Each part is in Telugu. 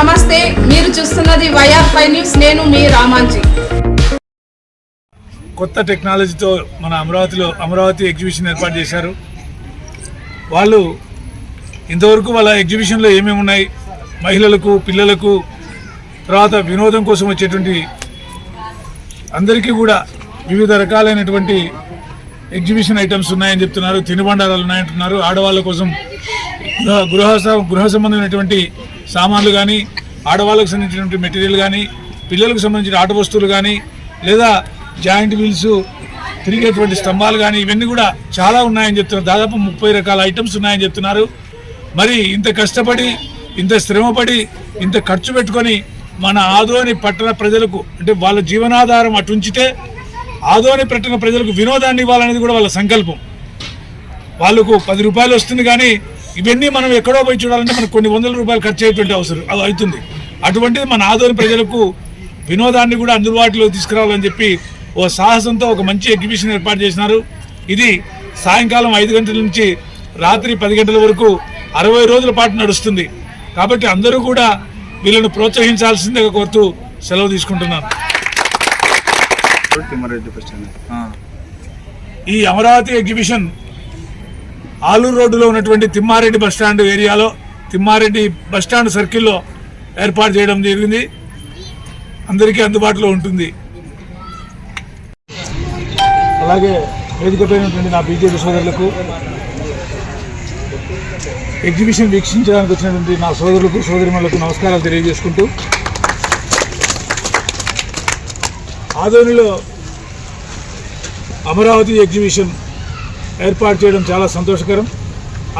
నమస్తే మీరు చూస్తున్నది వైఆర్ ఫైవ్ న్యూస్ నేను మీ రామాంజీ. కొత్త టెక్నాలజీతో మన అమరావతిలో అమరావతి ఎగ్జిబిషన్ ఏర్పాటు చేశారు. వాళ్ళు ఇంతవరకు వాళ్ళ ఎగ్జిబిషన్లో ఏమేమి ఉన్నాయి? మహిళలకు పిల్లలకు తర్వాత వినోదం కోసం వచ్చేటువంటి అందరికీ కూడా వివిధ రకాలైనటువంటి ఎగ్జిబిషన్ ఐటమ్స్ ఉన్నాయని చెప్తున్నారు. తినుబండారాలు ఉన్నాయంటున్నారు. ఆడవాళ్ళ కోసం గృహ గృహ గృహ సంబంధమైనటువంటి సామాన్లు కానీ ఆడవాళ్ళకు సంబంధించినటువంటి మెటీరియల్ కానీ పిల్లలకు సంబంధించిన ఆట వస్తువులు కానీ లేదా జాయింట్ వీల్స్ తిరిగేటువంటి స్తంభాలు కానీ ఇవన్నీ కూడా చాలా ఉన్నాయని చెప్తున్నారు. దాదాపు ముప్పై రకాల ఐటమ్స్ ఉన్నాయని చెప్తున్నారు. మరి ఇంత కష్టపడి ఇంత శ్రమపడి ఇంత ఖర్చు పెట్టుకొని మన ఆదోని పట్టణ ప్రజలకు అంటే వాళ్ళ జీవనాధారం అటు ఉంచితే ఆదోని పట్టణ ప్రజలకు వినోదాన్ని ఇవ్వాలనేది కూడా వాళ్ళ సంకల్పం. వాళ్ళకు పది రూపాయలు వస్తుంది కానీ ఇవన్నీ మనం ఎక్కడో పోయి చూడాలంటే మనకు కొన్ని వందల రూపాయలు ఖర్చు అయ్యేటువంటి అవసరం. అది అవుతుంది. అటువంటిది మన ఆదోని ప్రజలకు వినోదాన్ని కూడా అందుబాటులో తీసుకురావాలని చెప్పి ఓ సాహసంతో ఒక మంచి ఎగ్జిబిషన్ ఏర్పాటు చేసినారు. ఇది సాయంకాలం ఐదు గంటల నుంచి రాత్రి పది గంటల వరకు అరవై రోజుల పాటు నడుస్తుంది. కాబట్టి అందరూ కూడా వీళ్ళను ప్రోత్సహించాల్సిందిగా కోరుతూ సెలవు తీసుకుంటున్నాను. ఈ అమరావతి ఎగ్జిబిషన్ ఆలూరు రోడ్డులో ఉన్నటువంటి తిమ్మారెడ్డి బస్ స్టాండ్ ఏరియాలో తిమ్మారెడ్డి బస్ స్టాండ్ సర్కిల్లో ఏర్పాటు చేయడం జరిగింది. అందరికీ అందుబాటులో ఉంటుంది. అలాగే వేదికపైనటువంటి నా బీజేపీ సోదరులకు ఎగ్జిబిషన్ వీక్షించడానికి వచ్చినటువంటి నా సోదరులకు సోదరిమణులకు నమస్కారాలు తెలియజేసుకుంటూ ఆదోనిలో అమరావతి ఎగ్జిబిషన్ ఏర్పాటు చేయడం చాలా సంతోషకరం.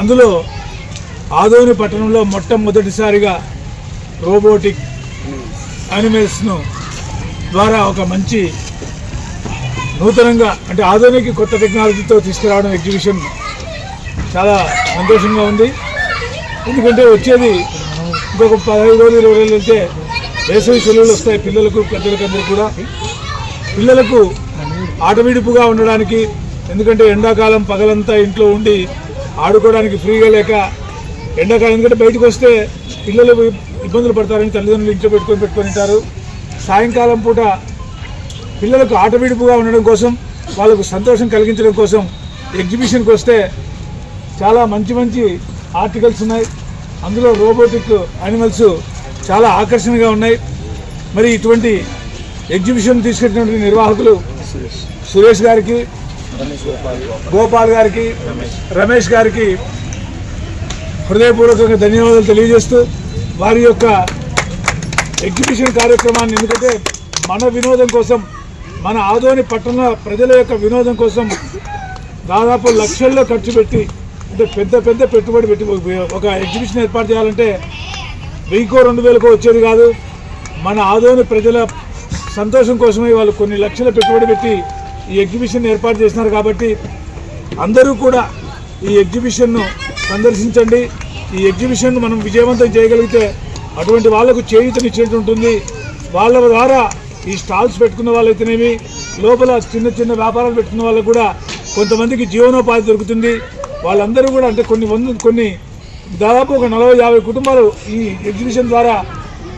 అందులో ఆదోని పట్టణంలో మొట్టమొదటిసారిగా రోబోటిక్ యానిమల్స్ను ద్వారా ఒక మంచి నూతనంగా అంటే ఆధునిక కొత్త టెక్నాలజీతో తీసుకురావడం ఎగ్జిబిషన్ చాలా సంతోషంగా ఉంది. ఎందుకంటే వచ్చేది ఇంకొక పదహైదు రోజులు ఇరవై రోజులు వెళ్తే వేసవి సెలవులు వస్తాయి పిల్లలకు పెద్దలకు కూడా. పిల్లలకు ఆటవిడుపుగా ఉండడానికి ఎందుకంటే ఎండాకాలం పగలంతా ఇంట్లో ఉండి ఆడుకోవడానికి ఫ్రీగా లేక ఎండాకాలం ఎందుకంటే బయటకు వస్తే పిల్లలు ఇబ్బందులు పడతారని తల్లిదండ్రులు ఇంట్లో పెట్టుకొని పెట్టుకొని ఉంటారు. సాయంకాలం పూట పిల్లలకు ఆటవిడుపుగా ఉండడం కోసం వాళ్ళకు సంతోషం కలిగించడం కోసం ఎగ్జిబిషన్కి వస్తే చాలా మంచి మంచి ఆర్టికల్స్ ఉన్నాయి. అందులో రోబోటిక్ యానిమల్స్ చాలా ఆకర్షణగా ఉన్నాయి. మరి ఇటువంటి ఎగ్జిబిషన్ తీసుకెళ్ళినటువంటి నిర్వాహకులు సురేష్ గారికి గోపాల్ గారికి రమేష్ గారికి హృదయపూర్వకంగా ధన్యవాదాలు తెలియజేస్తూ వారి యొక్క ఎగ్జిబిషన్ కార్యక్రమాన్ని ఎందుకంటే మన వినోదం కోసం మన ఆదోని పట్టణ ప్రజల యొక్క వినోదం కోసం దాదాపు లక్షల్లో ఖర్చు పెట్టి అంటే పెద్ద పెద్ద పెట్టుబడి పెట్టి ఒక ఎగ్జిబిషన్ ఏర్పాటు చేయాలంటే వెయ్యికో రెండు వేలకో వచ్చేది కాదు. మన ఆదోని ప్రజల సంతోషం కోసమే వాళ్ళు కొన్ని లక్షల పెట్టుబడి పెట్టి ఈ ఎగ్జిబిషన్ ఏర్పాటు చేసినారు కాబట్టి అందరూ కూడా ఈ ఎగ్జిబిషన్ను సందర్శించండి. ఈ ఎగ్జిబిషన్ మనం విజయవంతం చేయగలిగితే అటువంటి వాళ్ళకు చేయూతనిచ్చేట్టు ఉంటుంది వాళ్ళ ద్వారా ఈ స్టాల్స్ పెట్టుకున్న వాళ్ళైతేనేమి లోపల చిన్న చిన్న వ్యాపారాలు పెట్టుకున్న వాళ్ళకు కూడా కొంతమందికి జీవనోపాధి దొరుకుతుంది. వాళ్ళందరూ కూడా అంటే కొన్ని వంద కొన్ని దాదాపు ఒక నలభై యాభై కుటుంబాలు ఈ ఎగ్జిబిషన్ ద్వారా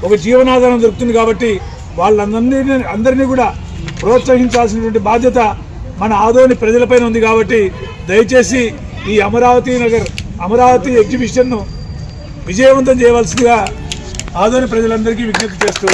ఒక జీవనాధారం దొరుకుతుంది కాబట్టి వాళ్ళందరినీ అందరినీ కూడా ప్రోత్సహించాల్సినటువంటి బాధ్యత మన ఆదోని ప్రజలపైన ఉంది కాబట్టి దయచేసి ఈ అమరావతి నగర్ అమరావతి ఎగ్జిబిషన్ను విజయవంతం చేయవలసిందిగా ఆదోని ప్రజలందరికీ విజ్ఞప్తి చేస్తూ